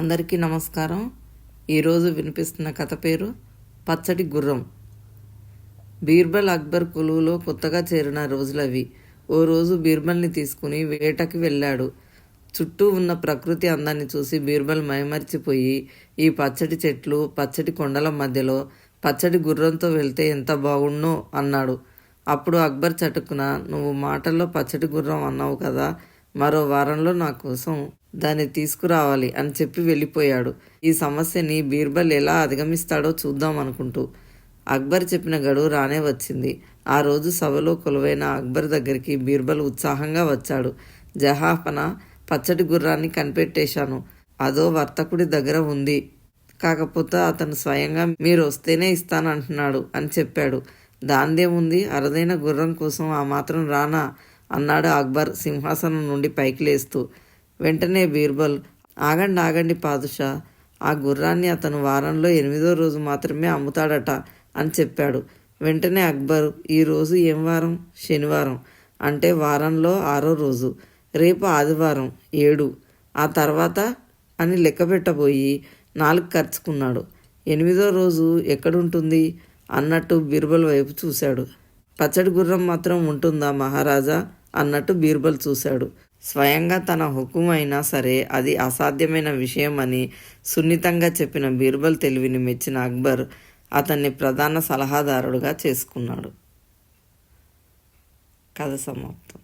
అందరికీ నమస్కారం. ఈరోజు వినిపిస్తున్న కథ పేరు పచ్చటి గుర్రం. బీర్బల్ అక్బర్ కొలువులో కొత్తగా చేరిన రోజులవి. ఓ రోజు బీర్బల్ని తీసుకుని వేటకి వెళ్ళాడు. చుట్టూ ఉన్న ప్రకృతి అందాన్ని చూసి బీర్బల్ మైమర్చిపోయి ఈ పచ్చటి చెట్లు పచ్చటి కొండల మధ్యలో పచ్చటి గుర్రంతో వెళ్తే ఎంత బాగుండో అన్నాడు. అప్పుడు అక్బర్ చటుకున నువ్వు మాటల్లో పచ్చటి గుర్రం అన్నావు కదా మరో వారంలో నా కోసం దాన్ని తీసుకురావాలి అని చెప్పి వెళ్ళిపోయాడు. ఈ సమస్యని బీర్బల్ ఎలా అధిగమిస్తాడో చూద్దాం అనుకుంటూ అక్బర్ చెప్పిన గడువు రానే వచ్చింది. ఆ రోజు సభలో కొలువైన అక్బర్ దగ్గరికి బీర్బల్ ఉత్సాహంగా వచ్చాడు. జహాపన పచ్చటి గుర్రాన్ని కనిపెట్టేశాను. అదో వర్తకుడి దగ్గర ఉంది. కాకపోతే అతను స్వయంగా మీరు వస్తేనే ఇస్తానంటున్నాడు అని చెప్పాడు. దాందేముంది అరుదైన గుర్రం కోసం ఆ మాత్రం రానా? అన్నాడు అక్బర్ సింహాసనం నుండి పైకి లేస్తూ. వెంటనే బీర్బల్ ఆగండి ఆగండి పాదుషా. ఆ గుర్రాన్ని అతను వారంలో ఎనిమిదో రోజు మాత్రమే అమ్ముతాడట అని చెప్పాడు. వెంటనే అక్బర్ ఈరోజు ఏం వారం? శనివారం. అంటే వారంలో ఆరో రోజు. రేపు ఆదివారం ఏడు. ఆ తర్వాత అని లెక్క పెట్టబోయి నాలుగు ఖర్చుకున్నాడు ఎనిమిదో రోజు ఎక్కడుంటుంది? అన్నట్టు బీర్బల్ వైపు చూశాడు. పచ్చడి గుర్రం మాత్రం ఉంటుందా మహారాజా? అన్నట్టు బీర్బల్ చూశాడు. స్వయంగా తన హుకుమైనా అయినా సరే అది అసాధ్యమైన విషయం అని సున్నితంగా చెప్పిన బీర్బల్ తెలివిని మెచ్చిన అక్బర్ అతన్ని ప్రధాన సలహాదారుడుగా చేసుకున్నాడు. కథ సమాప్తం.